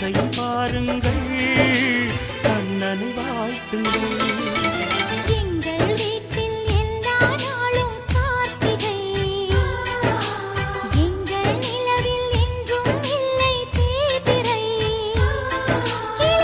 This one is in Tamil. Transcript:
இந்த பாருங்கள் கண்ணனை வாழ்த்துங்கள்.